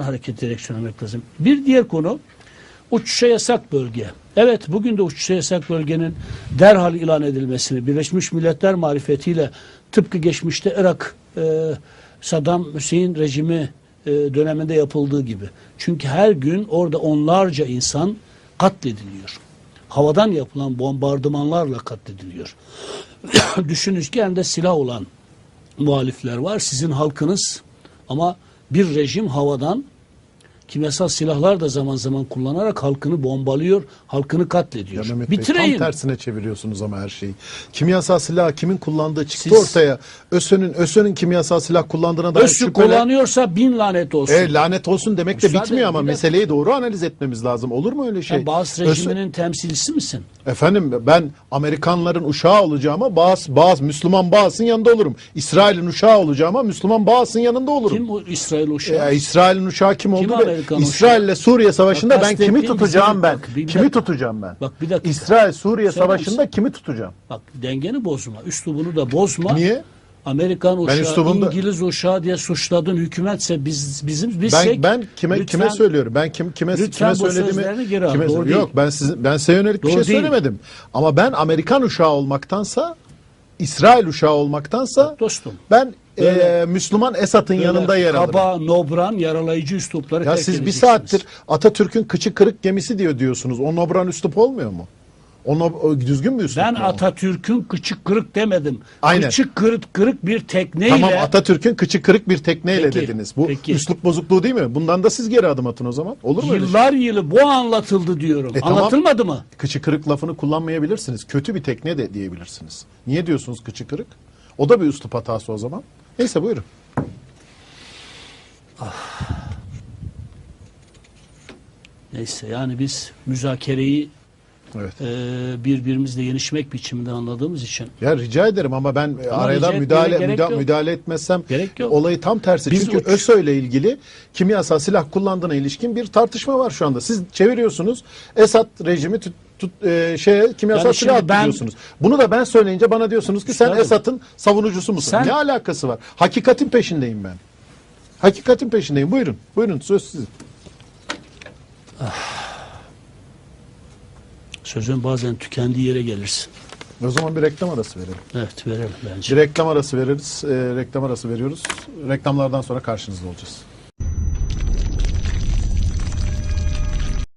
hareket direksiyonu lazım. Bir diğer konu uçuşa yasak bölge. Evet bugün de uçuşa yasak bölgenin derhal ilan edilmesini Birleşmiş Milletler marifetiyle tıpkı geçmişte Irak e, Saddam Hüseyin rejimi e, döneminde yapıldığı gibi. Çünkü her gün orada onlarca insan katlediliyor. Havadan yapılan bombardımanlarla katlediliyor. Düşünün ki elinde silah olan muhalifler var. Sizin halkınız ama bir rejim havadan kimyasal silahlar da zaman zaman kullanarak halkını bombalıyor, halkını katlediyor. Ya Mehmet Bey, tam tersine çeviriyorsunuz ama her şeyi. Kimyasal silah kimin kullandığı çıktı Siz- ortaya. ÖSÖ'nün ÖSÖ'nün kimyasal silah kullandığına dair Özsü şüpheler. kullanıyorsa bin lanet olsun. E, lanet olsun demek de Müsaade bitmiyor ama meseleyi doğru analiz etmemiz lazım. Olur mu öyle şey? Sen Bağız ÖSÖ rejiminin temsilcisi misin? Efendim ben Amerikanların uşağı olacağıma Bağız, Bağız, Müslüman Bağız'ın yanında olurum. İsrail'in uşağı olacağıma Müslüman Bağız'ın yanında olurum. Kim o İsrail uşağı? E, İsrail'in uşağı kim oldu? ve Amerikan İsrail'le Suriye savaşında Bak, ben kimi tutacağım ben? bak, bir- bir kimi dakika. tutacağım ben? Bak bir dakika. İsrail Suriye Söyler savaşında kimi tutacağım? Bak dengeni bozma, üslubunu da bozma. Niye? Amerikan uşağı, üslubumda- İngiliz uşağı diye suçladın hükümetse biz bizim Ben bizsek ben kime lütfen- kime söylüyorum? Ben kim kime kime söylediğimi geri al. kime Doğru yok değil. ben sizin ben size yönelik bir Doğru şey değil. söylemedim. Ama ben Amerikan uşağı olmaktansa İsrail uşağı olmaktansa Dostum. ben E, Müslüman Esat'ın yanında yer alırım. Kaba, nobran, yaralayıcı üslupları Ya terk siz bir edeceksiniz. saattir Atatürk'ün kıçı kırık gemisi diyor diyorsunuz. O nobran üslup olmuyor mu? O, nob- o düzgün bir üslup Ben mu o? Atatürk'ün kıçı kırık demedim. Aynen. Kıçı kırık kırık bir tekneyle Tamam Atatürk'ün kıçı kırık bir tekneyle Peki, dediniz. Bu peki. üslup bozukluğu değil mi? Bundan da siz geri adım atın o zaman. Olur mu öyle şey? yıllar yılı bu anlatıldı diyorum. E tamam. Anlatılmadı mı? Kıçı kırık lafını kullanmayabilirsiniz. Kötü bir tekne de diyebilirsiniz. Niye diyorsunuz kıçı kırık? O da bir üslup hatası o zaman. Neyse buyurun. Neyse yani biz müzakereyi Evet. e, birbirimizle yenişmek biçiminde anladığımız için Ya rica ederim ama ben Ama araya müdahale gerek müda- yok. müdahale etmezsem Gerek yok. olayı tam tersi. Biz Çünkü uç- ÖSO ile ilgili kimyasal silah kullandığına ilişkin bir tartışma var şu anda. Siz çeviriyorsunuz. Esad rejimi tut, e, şeye kimyasal Yani silah ben-. Bunu da ben söyleyince bana diyorsunuz ki sen. Esad'ın savunucusu musun? Sen- Ne alakası var? Hakikatin peşindeyim ben. Hakikatin peşindeyim. Buyurun. Buyurun söz sizin. sözün bazen tükendiği yere gelirsin. O zaman bir reklam arası verelim. Evet verelim bence. Bir reklam arası veririz. E, reklam arası veriyoruz. Reklamlardan sonra karşınızda olacağız.